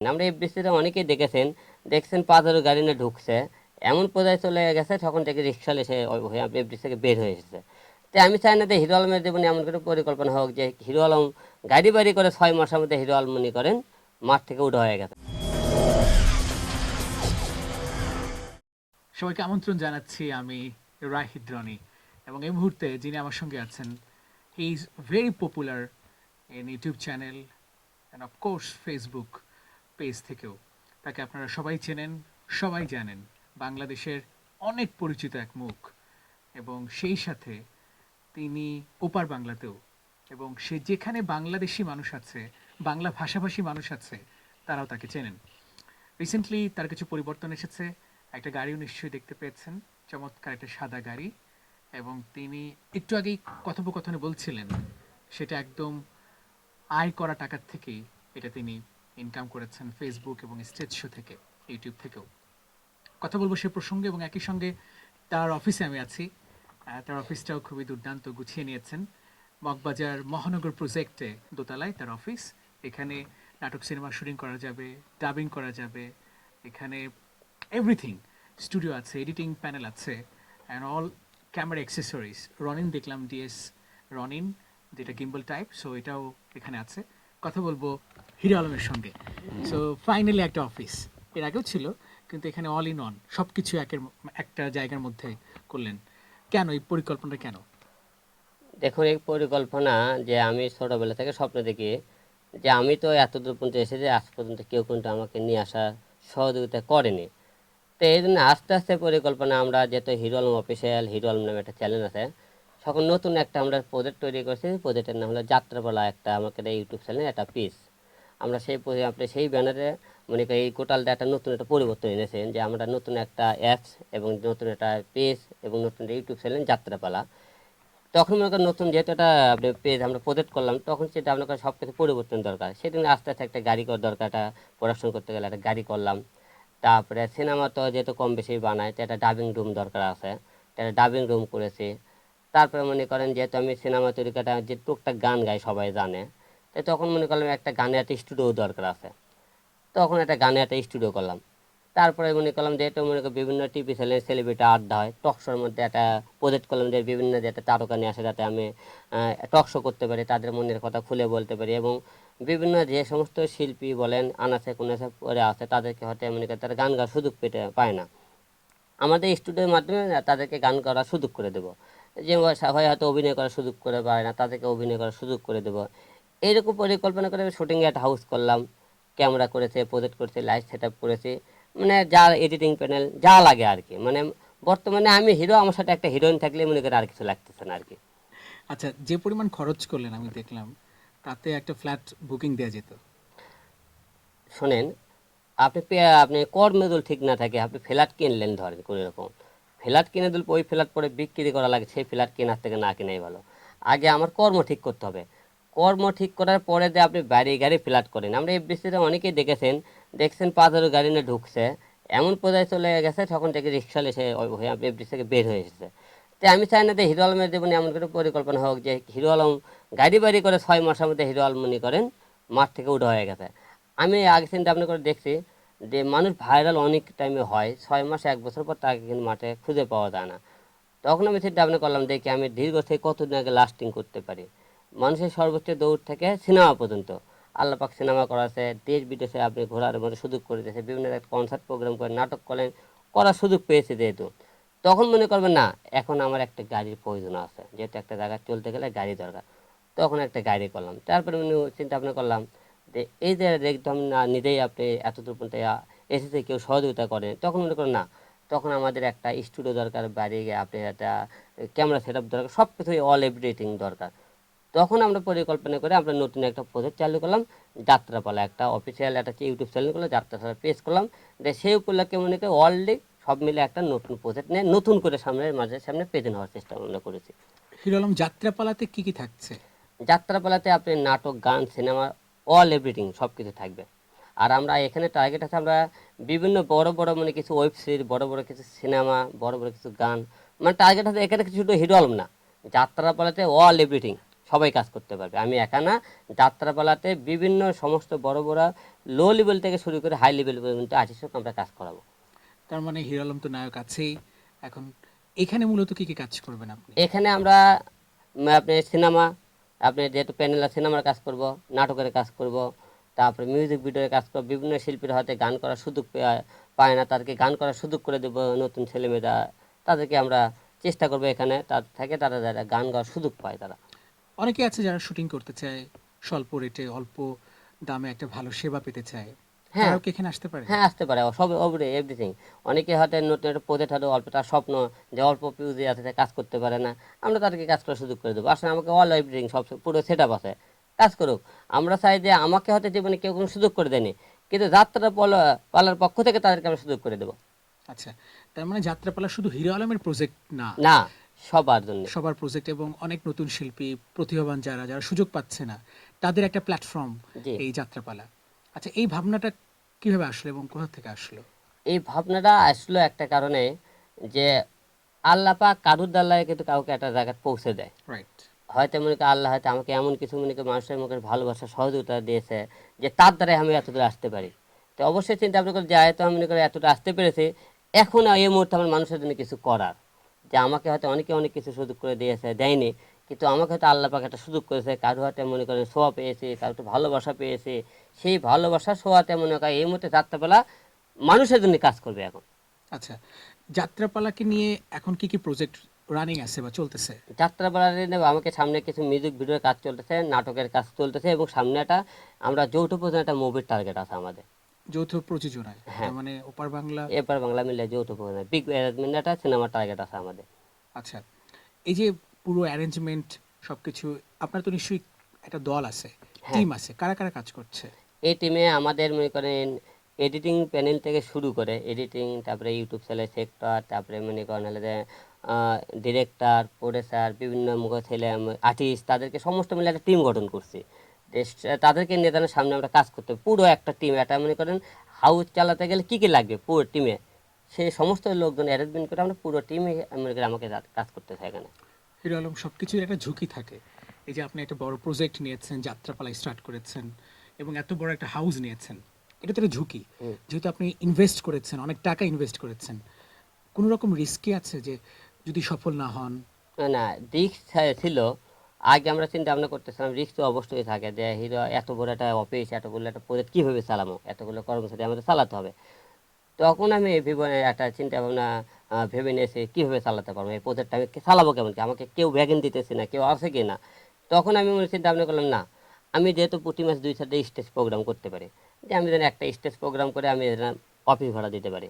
আমরা এফবিসিতে অনেকেই দেখেছেন, দেখছেন পাঁচেরও গাড়ি নিয়ে ঢুকছে, এমন পর্যায়ে চলে গেছে, তখন থেকে রিক্সা এসে আপনি এফবিসি থেকে বের হয়ে এসেছে। তাই আমি চাই না যে হিরো আলমের জীবনে এমন করে পরিকল্পনা হোক যে হিরো আলম গাড়ি বাড়ি করে ছয় মাসের মধ্যে হিরো আলম মনে করেন মাঠ থেকে উঠে হয়ে গেছে। সবাইকে আমন্ত্রণ জানাচ্ছি আমি রাহিদ রনি এবং এই মুহূর্তে যিনি আমার সঙ্গে আছেন he is very popular in YouTube channel and of course Facebook page থেকেও। তাকে আপনারা সবাই চেনেন, সবাই জানেন। বাংলাদেশের অনেক পরিচিত এক মুখ। এবং সেই সাথে তিনি ওপার বাংলাতেও। এবং সে যেখানে বাংলাদেশি মানুষ আছে, বাংলা ভাষাভাষী মানুষ আছে, তারাও তাকে চেনেন। রিসেন্টলি তার কিছু পরিবর্তন এসেছে। একটা গাড়িও নিশ্চয়ই দেখতে পেয়েছেন। চমৎকার একটা সাদা গাড়ি। এবং তিনি একটু আগেই কথোপকথনে বলছিলেন, সেটা একদম আয় করা টাকার থেকেই এটা তিনি ইনকাম করেছেন ফেসবুক এবং স্টেজ শো থেকে ইউটিউব থেকেও। কথা বলব সে প্রসঙ্গে এবং একই সঙ্গে তার অফিসে আমি আছি। তার অফিসটাও খুবই দুর্দান্ত গুছিয়ে নিয়েছেন। মগবাজার মহানগর প্রজেক্টে দোতলায় তার অফিস এখানে নাটক সিনেমা শুটিং করা যাবে ডাবিং করা যাবে। এখানে এভরিথিং স্টুডিও আছে এডিটিং প্যানেল আছে and all camera accessories Ronin দেখলাম ডিএস রনিন যেটা গিম্বল টাইপ সো এটাও এখানে আছে। কথা বলব হিরো আলমের সঙ্গে। সো ফাইনালি একটা অফিস এর আগেও ছিল, কিন্তু এখানে অল ইন অন সব কিছু একের একটা জায়গার মধ্যে করলেন। কেন, এই পরিকল্পনাটা কেন? দেখুন, এই পরিকল্পনা যে আমি ছোটোবেলা থেকে স্বপ্ন দেখি, যে আমি তো এত দূর পর্যন্ত এসেছি আজ পর্যন্ত কেউ কিন্তু আমাকে নিয়ে আসার সহযোগিতা করেনি। তো এই জন্য আস্তে আস্তে পরিকল্পনা, আমরা যেহেতু হিরো আলম অফিসিয়াল হিরো আলম নামে একটা চ্যানেল আছে তখন নতুন একটা আমরা প্রজেক্ট তৈরি করছি প্রজেক্টের নাম হলো যাত্রাপালা একটা আমাদের ইউটিউব চ্যানেল একটা পিস আমরা সেই আপনি সেই ব্যানারে মনে করি এই কোটালটা একটা নতুন একটা পরিবর্তন এনেছেন যে আমরা নতুন একটা অ্যাপস এবং নতুন একটা পেজ এবং নতুন একটা ইউটিউব চ্যানেল যাত্রাপালা। তখন মনে করেন নতুন যেহেতু একটা আপনি পেজ আমরা প্রজেক্ট করলাম, তখন সেটা আপনার সব কিছু পরিবর্তন দরকার। সেদিন আস্তে আস্তে একটা গাড়ি করার দরকার, একটা পড়াশোনা করতে গেলে একটা গাড়ি করলাম। তারপরে সিনেমা তো যেহেতু কম বেশি বানায়, তো একটা ডাবিং রুম দরকার আছে। একটা ডাবিং রুম করেছি। তারপরে মনে করেন যেহেতু আমি সিনেমা তৈরি করা যে টুকটাক গান গাই, সবাই জানে। তো তখন মনে করলাম একটা গানের একটা স্টুডিও দরকার আছে। তখন একটা গানের একটা স্টুডিও করলাম। তারপরে মনে করলাম যে এটা মনে করি বিভিন্ন টিভি চ্যানেল সেলিব্রিটি আড্ডা হয়। টকশোর মধ্যে একটা প্রজেক্ট করলাম যে বিভিন্ন যে একটা তারকা নিয়ে আসে, যাতে আমি টকশো করতে পারি, তাদের মনের কথা খুলে বলতে পারি এবং বিভিন্ন যে সমস্ত শিল্পী বলেন আনাচে কোনাচে পরে আছে, তাদেরকে হয়তো মনে করি তারা গান গাওয়ার সুযোগ পেতে পায় না। আমাদের স্টুডিওর মাধ্যমে তাদেরকে গান করার সুযোগ করে দেবো। যে হয় হয়তো অভিনয় করার সুযোগ করে পারে না তাদেরকে অভিনয় করার সুযোগ করে দেবো। এইরকম পরিকল্পনা করে শুটিংয়ে একটা হাউস করলাম। ক্যামেরা করেছে প্রজেক্ট করেছে লাইট সেট আপ করেছি। মানে যা এডিটিং প্যানেল যা লাগে আর কি। মানে বর্তমানে আমি হিরো আমার সাথে একটা হিরোইন থাকলে মনে করি আর কিছু লাগতেছে না আর কি। আচ্ছা যে পরিমাণ খরচ করলেন আমি দেখলাম তাতে একটা ফ্ল্যাট বুকিং দেওয়া যেত। শোনেন আপনি আপনি কর মেদুল ঠিক না থাকে আপনি ফ্ল্যাট কিনলেন ধরেন কোনো রকম। ফ্ল্যাট কিনে দিল, ওই ফ্ল্যাট পরে বিক্রি করা লাগে, সেই ফ্ল্যাট কেনার থেকে না কেনাই ভালো। আগে আমার কর্ম ঠিক করতে হবে। কর্ম ঠিক করার পরে যে আপনি বাড়ি গাড়ি ফ্ল্যাট করেন, আমরা এই বৃষ্টিতে অনেকেই দেখেছেন, দেখছেন পাঁচেরও গাড়ি নিয়ে ঢুকছে, এমন পর্যায়ে চলে গেছে, তখন থেকে রিক্সা এসে হয়ে আপনি এফডিসি থেকে বের হয়ে এসেছে। তাই আমি চাই না যে হিরো আলমের জীবনে এমন করে পরিকল্পনা হোক যে হিরো আলম গাড়ি বাড়ি করে ছয় মাসের মধ্যে হিরো আলম মনে করেন, মাঠ থেকে উঠে হয়ে গেছে। আমি আগে চিন্তা ভাবনা করে দেখছি যে মানুষ ভাইরাল অনেক টাইমে হয়, ছয় মাস, এক বছর পর তাকে কিন্তু মাঠে খুঁজে পাওয়া যায় না। তখন আমি চিন্তা ভাবনা করলাম, দেখি আমি দীর্ঘ থেকে কতদিন আগে লাস্টিং করতে পারি। মানুষের সর্বোচ্চ দৌড় থেকে সিনেমা পর্যন্ত। আল্লাপাক সিনেমা করাছে, দেশ বিদেশে আপনি ঘোরার মধ্যে সুযোগ করে দিয়েছে, বিভিন্ন কনসার্ট প্রোগ্রাম করে, নাটক করেন করার সুযোগ পেয়েছে যেহেতু। তখন মনে করবেন, না, এখন আমার একটা গাড়ির প্রয়োজন আছে, যেহেতু একটা জায়গায় চলতে গেলে গাড়ি দরকার। তখন একটা গাড়ি করলাম। তারপরে চিন্তা ভাবনা করলাম এই যে একদম না নিজেই আপনি এত দূর পর্যন্ত এসেছে কেউ সহযোগিতা করেন তখন মনে করেন না তখন আমাদের একটা স্টুডিও দরকার বাড়ি গিয়ে আপনি একটা ক্যামেরা সেট দরকার সব কিছুই অল এভরিথিং দরকার। তখন আমরা পরিকল্পনা করে আমরা নতুন একটা প্রজেক্ট চালু করলাম যাত্রাপালা একটা অফিসিয়াল একটা ইউটিউব চ্যানেল করলাম যাত্রাপালা পেজ করলাম। যে সেই উপলক্ষে মনে করি অলরেডি সব মিলে একটা নতুন প্রজেক্ট নিয়ে নতুন করে সামনে মাঝে সামনে প্রেজেন্ট হওয়ার চেষ্টা আমরা করেছি। হিরো আলম যাত্রাপালাতে কী কী থাকছে? যাত্রাপালাতে আপনি নাটক গান সিনেমা অল এভরিথিং সব কিছু থাকবে। আর আমরা এখানে টার্গেট আছে আমরা বিভিন্ন বড় বড় মানে কিছু ওয়েব সিরিজ বড় বড় কিছু সিনেমা বড় বড় কিছু গান মানে টার্গেট আছে এখানে কিছু শুধু হিরো আলম না। যাত্রাপালাতে অল এভরিথিং সবাই কাজ করতে পারবে। আমি একা না যাত্রাপালাতে বিভিন্ন সমস্ত বড় বড় লো লেভেল থেকে শুরু করে হাই লেভেল পর্যন্ত আর্টিস্টকে আমরা কাজ করাবো। তার মানে হিরো আলম তো নায়ক আছেই। এখন এখানে মূলত কি কি কাজ করবেন আপনি? এখানে আমরা আপনি সিনেমা আপনি যেহেতু প্যানেলার সিনেমার কাজ করব, নাটকের কাজ করব, তারপরে মিউজিক ভিডিওর কাজ করব, বিভিন্ন শিল্পীর হাতে গান করার সুযোগ পায় না, তাদেরকে গান করার সুযোগ করে দেবো নতুন ছেলেমেয়েরা, তাদেরকে আমরা চেষ্টা করব এখানে, তার থেকে তারা যারা গান গাওয়ার সুযোগ পায় তারা। অনেকে আছে যারা শুটিং করতে চায়, স্বল্প রেটে অল্প দামে একটা ভালো সেবা পেতে চায়। হ্যাঁ। তারাও কি এখানে আসতে পারে? হ্যাঁ আসতে পারে। সব ওভারে এভরিথিং অনেকে হয়তো নতুন একটা প্রজেক্ট হয়তো অল্প তার স্বপ্ন যে অল্প পিউজে আছে কাজ করতে পারে না। আমরা তাদেরকে কাজ করার সুযোগ করে দেবো। আসলে আমাকে অল এভরিথিং সব পুরো সেট আপ আছে। কাজ করুক। আমরা চাই যে আমাকে হয়তো জীবনে কেউ কোনো সুযোগ করে দেয়নি। কিন্তু যাত্রা পালা- পালার পক্ষ থেকে তাদেরকে আমরা সুযোগ করে দেবো। আচ্ছা। তার মানে যাত্রাপালা শুধু হিরো আলমের প্রজেক্ট না? না সবার জন্য। সবার প্রজেক্ট এবং অনেক নতুন শিল্পী প্রতিভাবান যারা যারা সুযোগ পাচ্ছে না তাদের একটা প্ল্যাটফর্ম। এই যাত্রাপালা। আচ্ছা এই ভাবনাটা কীভাবে আসলো এবং কোথা থেকে আসলো? এই ভাবনাটা আসলো একটা কারণে যে আল্লাপা কারুর দ্বারায় কিন্তু কাউকে একটা জায়গায় পৌঁছে দেয়। রাইট হয়তো মনে করি আল্লাহ হয়তো আমাকে এমন কিছু মনে করি মানুষের মুখে ভালোবাসা সহযোগিতা দিয়েছে যে তার দ্বারাই আমি এতদূর আসতে পারি। তো অবশ্যই চিন্তা ভাবনা করে যে হয়তো আমি মনে করি এতটা আসতে পেরেছি। এখন এই মুহূর্তে আমার মানুষের জন্য কিছু করার। যে আমাকে হয়তো অনেকে অনেক কিছু সুযোগ করে দিয়েছে দেয়নি। কিন্তু আমাকে হয়তো আল্লাহ পাক একটা সুযোগ করেছে কারও হয়তো মনে করেন সোয়া পেয়েছি কারও একটু ভালোবাসা পেয়েছি। সেই ভালোবাসা সোয়াতে মনে করেন এই মুহূর্তে যাত্রাপালা মানুষের জন্য কাজ করবে এখন। আচ্ছা যাত্রাপালাকে নিয়ে এখন কি কি প্রজেক্ট রানিং আছে বা চলতেছে? যাত্রাপালারে নেব আমাকে সামনে কিছু মিউজিক ভিডিওর কাজ চলতেছে নাটকের কাজ চলতেছে এবং সামনে একটা আমরা যৌথ প্রধান একটা মুভির টার্গেট আছে আমাদের। যৌথ প্রযোজনায়? হ্যাঁ। মানে ওপার বাংলা? এরপর বাংলা মিলে যৌথ প্রধান বিগ অ্যারেঞ্জমেন্ট একটা সিনেমার টার্গেট আছে আমাদের। আচ্ছা এই যে পুরো অ্যারেঞ্জমেন্ট সবকিছু আপনার তো নিশ্চয়ই একটা দল আছে হ্যাঁ। টিম আছে কারা কারা কাজ করছে? এই টিমে আমাদের মনে করেন এডিটিং প্যানেল থেকে শুরু করে এডিটিং তারপরে ইউটিউব চ্যানেল সেক্টর তারপরে মনে করেন যে ডিরেক্টর প্রোডিউসার বিভিন্ন মুখ ছেলে আর্টিস্ট তাদেরকে সমস্ত মিলে একটা টিম গঠন করছি। তাদেরকে নিয়ে তাদের সামনে আমরা কাজ করতে পুরো। একটা টিম এটা মনে করেন হাউস চালাতে গেলে কী কী লাগবে পুরো টিমে সেই সমস্ত লোকজন অ্যারেঞ্জমেন্ট করে আমরা পুরো টিমে মনে করি আমাকে কাজ করতে হয় এখানে। হিরো আলম সব কিছুর একটা ঝুঁকি থাকে। এই যে আপনি একটা বড় প্রজেক্ট নিয়েছেন, যাত্রাপালা স্টার্ট করেছেন এবং এত বড় একটা হাউস নিয়েছেন। এটা তো একটা ঝুঁকি। যেহেতু আপনি ইনভেস্ট করেছেন অনেক টাকা ইনভেস্ট করেছেন কোনো রকম রিস্কি আছে যে যদি সফল না হন? না না রিক্স ছিল আগে আমরা চিন্তা ভাবনা করতেছিলাম রিস্ক তো অবশ্যই থাকে যে হিরো এত বড় একটা অফিস এতগুলো একটা প্রজেক্ট কীভাবে চালাবো? এতগুলো কর্মচারী আমাদের চালাতে হবে। তখন আমি ভেবে একটা চিন্তা ভাবনা ভেবে নিয়েছি কীভাবে চালাতে পারব? এই প্রজেক্টটা আমি চালাবো কেমন কি? আমাকে কেউ ভ্যাকেন দিতেছে না কেউ আছে কি না তখন আমি মনে চিন্তা ভাবনা করলাম না আমি যেহেতু প্রতি মাস দুই চারটে স্টেজ প্রোগ্রাম করতে পারি, যে আমি যেন একটা স্টেজ প্রোগ্রাম করে আমি যেন অফিস ভাড়া দিতে পারি।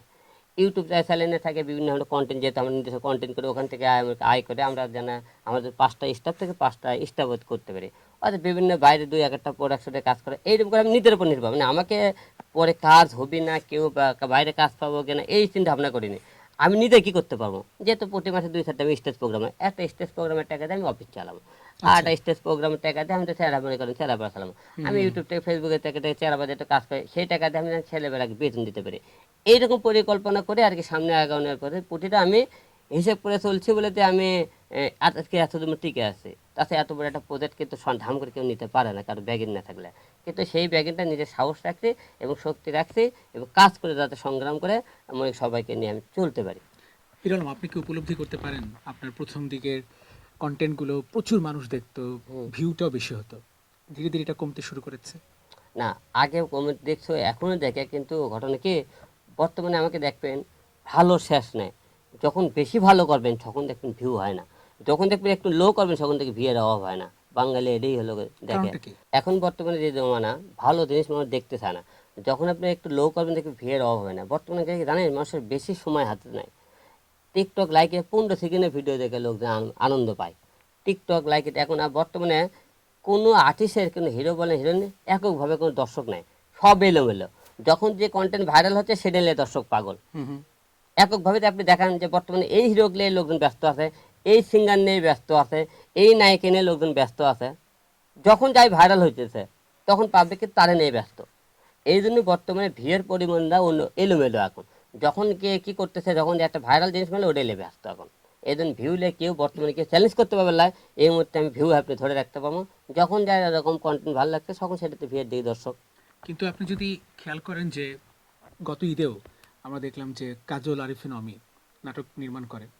ইউটিউব চ্যানেলে থাকে বিভিন্ন ধরনের কন্টেন্ট যেহেতু আমরা নিজস্ব কন্টেন্ট করে ওখান থেকে আয় করে আমরা যেন আমাদের পাঁচটা স্টাফ থেকে পাঁচটা স্টাফ করতে পারি। অর্থাৎ বিভিন্ন বাইরে দুই এক একটা প্রোডাকশনে কাজ করে, এইরকম করে আমি নিজের উপর নির্ভর। মানে আমাকে পরে কাজ হবে না, কেউ বাইরে কাজ পাবো কিনা, এই চিন্তা ভাবনা করিনি। আমি নিজে কী করতে পারব? যেহেতু প্রতি মাসে দুই চারটা আমি স্টেজ প্রোগ্রামে একটা স্টেজ প্রোগ্রামের টাকা দিয়ে আমি অফিস চালাবো। আর স্টেজ প্রোগ্রামের টাকা দিয়ে আমি তো চেহারা মনে করেন চেহারা বেড়া আমি ইউটিউব থেকে ফেসবুকে থেকে থেকে চেহারা বাজে একটা কাজ পাই সেই টাকা দিয়ে আমি ছেলেবেলাকে বেতন দিতে পারি। এইরকম পরিকল্পনা করে আর কি সামনে আগানোর পরে প্রতিটা আমি হিসেব করে চলছি বলে আমি আজকে এতদিন টিকে আছি। তাতে এত বড় একটা প্রজেক্ট কিন্তু সন- ধাম করে কেউ নিতে পারে না কারও ব্যাগিন না থাকলে। কিন্তু সেই ব্যাগিনটা নিজের সাহস রাখছি এবং শক্তি রাখছি এবং কাজ করে যাতে সংগ্রাম করে আমি সবাইকে নিয়ে আমি চলতে পারি। হিরো আলম আপনি কি উপলব্ধি করতে পারেন আপনার প্রথম দিকের কন্টেন্টগুলো প্রচুর মানুষ দেখতো ভিউটাও বেশি হতো। ধীরে ধীরে এটা কমতে শুরু করেছে। না আগে কমেন্ট দেখছ এখনও দেখে কিন্তু ঘটনা কি বর্তমানে আমাকে দেখবেন ভালো শেষ নেই। যখন বেশি ভালো করবেন তখন দেখবেন ভিউ হয় না। যখন দেখবেন একটু লো করবেন তখন থেকে ভিউয়ের অভাব হয় না। বাঙালি এটাই হলো দেখে? এখন বর্তমানে যে জমানা ভালো জিনিস মানুষ দেখতে চায় না। যখন আপনি একটু লো করবেন দেখবেন ভিউয়ের অভাব হয় না। বর্তমানে জানেন মানুষের বেশি সময় হাতে নাই টিকটক লাইকে পনেরো সেকেন্ডের ভিডিও দেখে লোকজন আনন্দ পায়। টিকটক লাইকে এখন আর বর্তমানে কোনো আর্টিস্টের কোনো হিরো বলেন হিরোইন এককভাবে কোনো দর্শক নাই। সব এলোমেলো। যখন যে কন্টেন্ট ভাইরাল হচ্ছে সেটা নিয়ে দর্শক পাগল। এককভাবে তো আপনি দেখান যে বর্তমানে এই নিয়ে লোকজন ব্যস্ত আছে এই সিঙ্গার নিয়ে ব্যস্ত আছে এই নায়িকা নিয়ে লোকজন ব্যস্ত আছে। যখন যাই ভাইরাল হইতেছে তখন পাবলিক তারে নিয়ে ব্যস্ত। এই জন্য বর্তমানে ভিড়ের পরিমাণটা অন্য এলোমেলো এখন। যখন কে কি করতেছে, যখন যে একটা ভাইরাল জিনিস মেলে ওটাই নিয়ে ব্যস্ত এখন। এই জন্য ভিউলে কেউ বর্তমানে কেউ চ্যালেঞ্জ করতে পারবে না। এই মুহূর্তে আমি ভিউ আপনি ধরে রাখতে পারব। যখন যাই এরকম কন্টেন্ট ভালো লাগছে, তখন সেটাতে ভিউয়ের দিকে দর্শক। কিন্তু আপনি যদি খেয়াল করেন যে, গত ঈদেও আমরা দেখলাম যে কাজল আরিফিন অমি নাটক নির্মাণ করেন।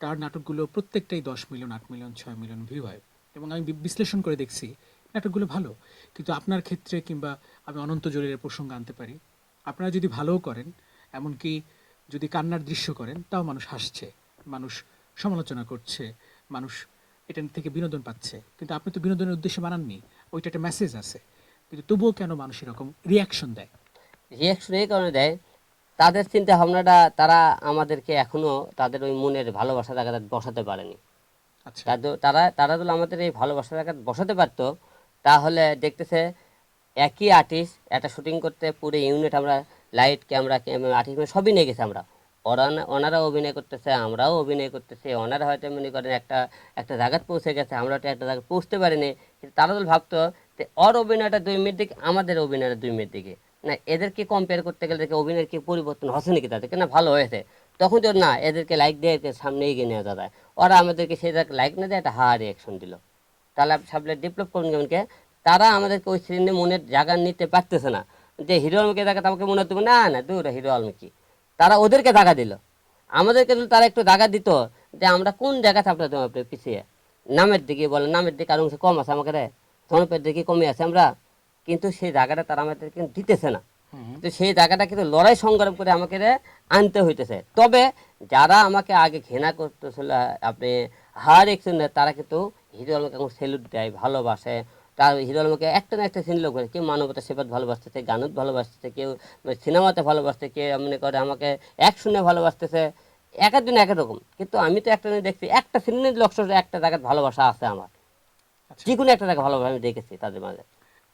তার নাটকগুলো প্রত্যেকটাই দশ মিলিয়ন, আট মিলিয়ন, ছয় মিলিয়ন ভিউ হয়। এবং আমি বিশ্লেষণ করে দেখছি, নাটকগুলো ভালো। কিন্তু আপনার ক্ষেত্রে কিংবা আমি অনন্ত জলিলের প্রসঙ্গ আনতে পারি। আপনারা যদি ভালোও করেন এমনকি যদি কান্নার দৃশ্য করেন তাও মানুষ হাসছে মানুষ সমালোচনা করছে মানুষ এটা থেকে বিনোদন পাচ্ছে। কিন্তু আপনি তো বিনোদনের উদ্দেশ্যে বানাননি ওইটা একটা মেসেজ আছে। কিন্তু তবুও কেন মানুষ এরকম রিয়াকশন দেয়? রিয়াকশন এই কারণে দেয় তাদের চিন্তা ভাবনাটা তারা আমাদেরকে এখনও তাদের ওই মনের ভালোবাসা জায়গাটা বসাতে পারেনি। আচ্ছা। তারা তারা যদি আমাদের এই ভালোবাসা জায়গা বসাতে পারতো তাহলে দেখতেছে একই আর্টিস্ট একটা শুটিং করতে পুরো ইউনিট আমরা লাইট ক্যামেরা আর্টিস্ট সবই নিয়ে গেছি আমরা। ওরা ওনারা অভিনয় করতেছে, আমরাও অভিনয় করতেছি। ওনারা হয়তো মনে করেন একটা একটা জায়গায় পৌঁছে গেছে, আমরা তো একটা জায়গায় পৌঁছতে পারিনি। তারা যদি ভাবতো যে ওর অভিনয়টা দুই মিনিট দিকে, আমাদের অভিনয়টা দুই মিনিট দিকে। না, এদেরকে কম্পেয়ার করতে গেলে দেখে অভিনয়ের কি পরিবর্তন হচ্ছে নাকি তাদেরকে না, ভালো হয়েছে। তখন তো না, এদেরকে লাইক দিয়ে সামনে এগিয়ে নেওয়া যায়। ওরা আমাদেরকে সেই জায়গায় লাইক না দিয়ে একটা হা রিয়াকশন দিল। তাহলে সামনে ডেভেলপ করুন কেমনকে? তারা আমাদেরকে ওই শ্রেণি মনের জায়গা নিতে পারতেছে না। যে হিরো আলমকে দেখা আমাকে মনে হতো না না দূর হিরো আলম কি তারা ওদেরকে জায়গা দিল। আমাদেরকে যদি তারা একটু জায়গা দিত যে আমরা কোন জায়গাতে আপনার আপনি পিছিয়ে। নামের দিকে বলে নামের দিকে আরও অংশ কম আছে আমাকে রে জনপের দিকে কমে আছে আমরা। কিন্তু সেই জায়গাটা তারা আমাদেরকে দিতেছে না। তো সেই জায়গাটা কিন্তু লড়াই সংগ্রাম করে আমাকে আনতে হইতেছে। তবে যারা আমাকে আগে ঘৃণা করতেছিল আপনি হার একজন তারা কিন্তু হিরো আলমকে এখন সেলুট দেয় ভালোবাসে তার হিরো আলমকে একটা না একটা সিনেমা করে। কেউ মানবতা সেবাত ভালোবাসতেছে গানত ভালোবাসতেছে কেউ সিনেমাতে ভালোবাসতে কেউ মনে করে আমাকে এক শুনে ভালোবাসতেছে এক একজন এক রকম। কিন্তু আমি তো একটা দেখছি একটা সিনেমার লক্ষ্য একটা জায়গায় ভালোবাসা আছে আমার। আচ্ছা। যে কোনো একটা জায়গায় ভালোবাসা আমি দেখেছি তাদের মাঝে।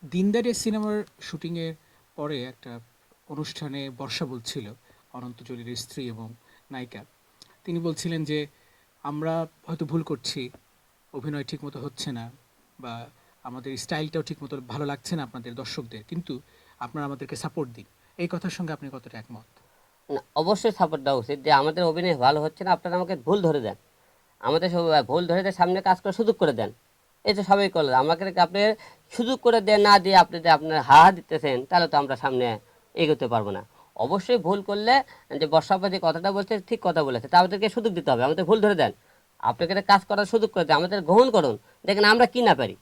দিনদারের সিনেমার শুটিংয়ের পরে একটা অনুষ্ঠানে বর্ষা বলছিল অনন্ত জলির স্ত্রী এবং নায়িকা। তিনি বলছিলেন যে আমরা হয়তো ভুল করছি অভিনয় ঠিকমতো হচ্ছে না বা আমাদের স্টাইলটাও ঠিক মতো ভালো লাগছে না আপনাদের দর্শকদের, কিন্তু আপনারা আমাদেরকে সাপোর্ট দিন। এই কথার সঙ্গে আপনি কতটা একমত? অবশ্যই সাপোর্ট দেওয়া উচিত যে আমাদের অভিনয় ভালো হচ্ছে না, আপনারা আমাকে ভুল ধরে দেন। আমাদের সব, ভুল ধরে দেন সামনে কাজ করে সুযোগ করে দেন। এই তো সবাই করলেন আমাকে আপনি সুযোগ করে দেন, না দিয়ে আপনি যে আপনার হা দিতেছেন, তাহলে তো আমরা সামনে এগোতে পারব না। অবশ্যই ভুল করলে যে বর্ষাপতি কথাটা বলছে, ঠিক কথা বলেছে, তা আমাদেরকে সুযোগ দিতে হবে, আমাদের ভুল ধরে দেন। আপনাকে কাজ করার সুযোগ করে দেন, আমাদের গ্রহণ করুন, দেখেন আমরা কি না পারি।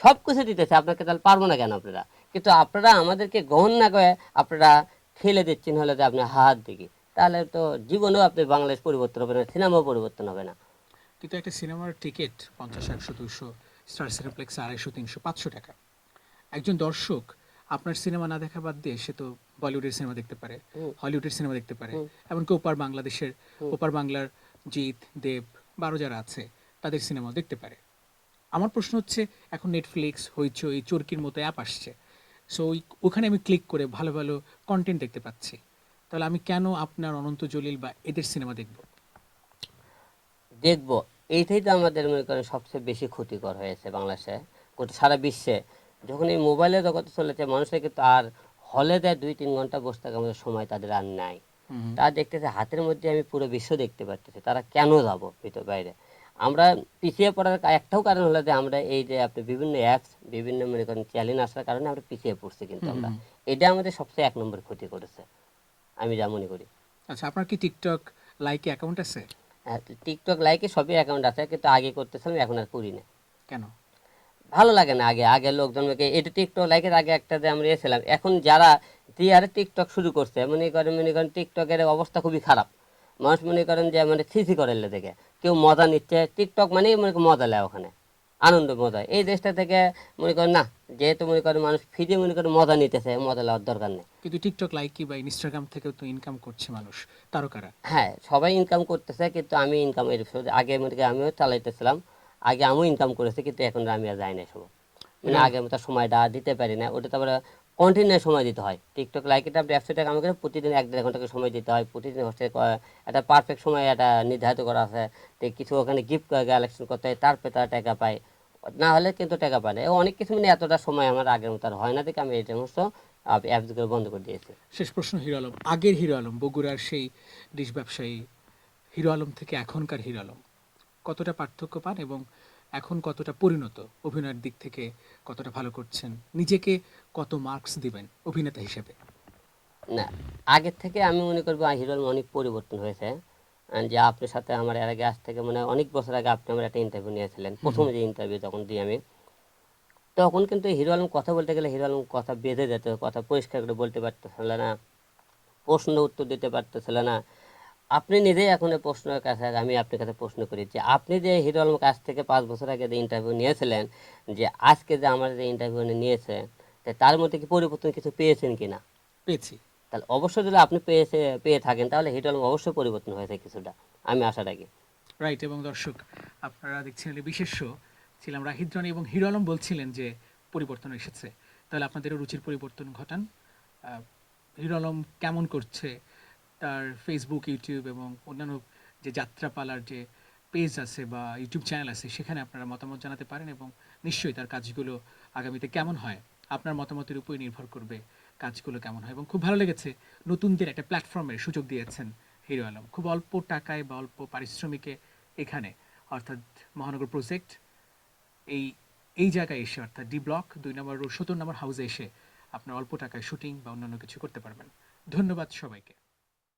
সব কিছু দিতেছে আপনাকে তাহলে পারব না কেন আপনারা? কিন্তু আপনারা আমাদেরকে গ্রহণ না করে আপনারা ঠেলে দিচ্ছেন হলে যে আপনি হাত দিকে তাহলে তো জীবনেও আপনি বাংলাদেশ পরিবর্তন হবে না সিনেমাও পরিবর্তন হবে না। কিন্তু একটা সিনেমার টিকিট পঞ্চাশ একশো দুশো স্টার সিনেপ্লেক্সে আড়াইশো তিনশো পাঁচশো টাকা। একজন দর্শক আপনার সিনেমা না দেখা বাদ দিয়ে সে তো বলিউডের সিনেমা দেখতে পারে হলিউডের সিনেমা দেখতে পারে। এমনকি ওপার বাংলাদেশের ওপার বাংলার জিৎ দেব বারো যারা আছে তাদের সিনেমাও দেখতে পারে। আমার প্রশ্ন হচ্ছে এখন নেটফ্লিক্স হইচই চরকির মতো অ্যাপ আসছে। সো ওই ওখানে আমি ক্লিক করে ভালো ভালো কন্টেন্ট দেখতে পাচ্ছি। তাহলে আমি কেন আপনার অনন্ত জলিল বা এদের সিনেমা দেখব? দেখব। এইটাই তো আমাদের মনে করেন সবচেয়ে বেশি ক্ষতিকর হয়েছে বাংলাদেশে গোটা সারা বিশ্বে। যখন এই মোবাইলের জগতে চলেছে মানুষের কিন্তু আর হলে দেয় দুই তিন ঘণ্টা বসে থাকার মতো সময় তাদের আর নাই। তারা দেখতেছে হাতের মধ্যে আমি পুরো বিশ্ব দেখতে পারতেছি তারা কেন যাব ভিতর বাইরে? আমরা পিছিয়ে পড়ার একটাও কারণ হলো যে আমরা এই যে আপনি বিভিন্ন অ্যাপস বিভিন্ন মনে করেন চ্যালেঞ্জ আসার কারণে আমরা পিছিয়ে পড়ছি কিন্তু আমরা। এটা আমাদের সবচেয়ে এক নম্বর ক্ষতি করেছে আমি যা মনে করি। আচ্ছা আপনার কি টিকটক লাইকে অ্যাকাউন্ট আছে? হ্যাঁ, টিকটক লাইকে সবই অ্যাকাউন্ট আছে কিন্তু আগে করতেছিলাম এখন আর করি না। কেন? ভালো লাগে না আগে আগে লোকজনকে এটা টিকটক লাইকের আগে একটা যে আমরা এসেছিলাম এখন যারা টিআরে টিকটক শুরু করছে মনে করেন মনে করেন টিকটকের অবস্থা খুবই খারাপ। মানুষ মনে করেন যে মানে থিসি করে দেখে কেউ মজা নিচ্ছে টিকটক মানেই মনে করেন মজা নেয় ওখানে আনন্দ মজা। এই দেশটা থেকে মনে করেন না যেহেতু মনে করেন মানুষ ফিরে মনে করেন মজা নিতেছে মজা নেওয়ার দরকার নেই। কিন্তু টিকটক লাইকি বা ইনস্টাগ্রাম থেকেও তো ইনকাম করছে মানুষ তারকারা। হ্যাঁ সবাই ইনকাম করতেছে কিন্তু আমি ইনকাম এর আগে মনে করেন আমিও চালাইতেছিলাম আগে আমিও ইনকাম করেছি কিন্তু এখন আমি আর যাই না সব। মানে আগের মতো সময়টা দিতে পারি না ওটা তারপরে কন্টিনিউ সময় দিতে হয়। টিকটক লাইকেটা আপনি একশো টাকা আমাকে প্রতিদিন এক দেড় ঘন্টাকে সময় দিতে হয়। প্রতিদিন হচ্ছে একটা পারফেক্ট সময় একটা নির্ধারিত করা আছে তো কিছু ওখানে গিফট কালেকশন করতে হয়, তারপরে তারা টাকা পায়। না হলে কিন্তু টাকা পায় না। অনেক কিছু মানে এতটা সময় আমার আগের মতো আর হয় না। দেখে আমি এই সমস্ত অ্যাপসগুলো বন্ধ করে দিয়েছি। শেষ প্রশ্ন, হিরো আলম। আগের হিরো আলম, বগুড়ার সেই ডিশ ব্যবসায়ী হিরো আলম থেকে এখনকার হিরো আলম। কতটা পার্থক্য পান এবং এখন কতটা পরিণত অভিনয়ের দিক থেকে কতটা ভালো করছেন? নিজেকে কত মার্কস দিবেন অভিনেতা হিসেবে? না আগের থেকে আমি মনে করব হিরোর অনেক পরিবর্তন হয়েছে। যে আপনার সাথে আমার এর আগে আজ থেকে মানে অনেক বছর আগে আপনি আমার একটা ইন্টারভিউ নিয়েছিলেন প্রথম যে ইন্টারভিউ তখন দিই আমি। তখন কিন্তু হিরো আলম কথা বলতে গেলে হিরো আলম কথা বেঁধে যেত কথা পরিষ্কার করে বলতে পারতেছিল না প্রশ্ন উত্তর দিতে পারতেছিল না। আপনি নিজেই এখন প্রশ্নের কাছে আমি আপনার কাছে প্রশ্ন করি যে আপনি যে হিরো আলম কাছ থেকে পাঁচ বছর আগে যে ইন্টারভিউ নিয়েছিলেন যে আজকে যে আমার যে ইন্টারভিউ নিয়েছে তার মধ্যে কি পরিবর্তন কিছু পেয়েছেন কি না পেয়েছি। তাহলে অবশ্যই যদি আপনি পেয়েছে পেয়ে থাকেন তাহলে হিরো আলম অবশ্যই পরিবর্তন হয়েছে কিছুটা আমি আশা রাখি। রাইট এবং দর্শক আপনারা দেখছেন বিশেষ ছিলাম রাহিদ রানি এবং হিরো আলম বলছিলেন যে পরিবর্তন এসেছে। তাহলে আপনাদেরও রুচির পরিবর্তন ঘটান। হিরো আলম কেমন করছে তার ফেসবুক ইউটিউব এবং অন্যান্য যে যাত্রাপালার যে পেজ আছে বা ইউটিউব চ্যানেল আছে, সেখানে আপনারা মতামত জানাতে পারেন এবং নিশ্চয়ই তার কাজগুলো আগামীতে কেমন হয়, আপনার মতামতের উপরই নির্ভর করবে কাজগুলো কেমন হয় এবং খুব ভালো লেগেছে নতুনদের একটা প্ল্যাটফর্মের সুযোগ দিয়েছেন হিরো আলম। খুব অল্প টাকায় বা অল্প পারিশ্রমিকে এখানে, অর্থাৎ মহানগর প্রজেক্ট এই এই জায়গায় এসে, অর্থাৎ ডি ব্লক দুই নম্বর সত্তর নম্বর হাউসে এসে আপনার অল্প টাকায় শুটিং বা অন্যান্য কিছু করতে পারবেন। ধন্যবাদ সবাইকে।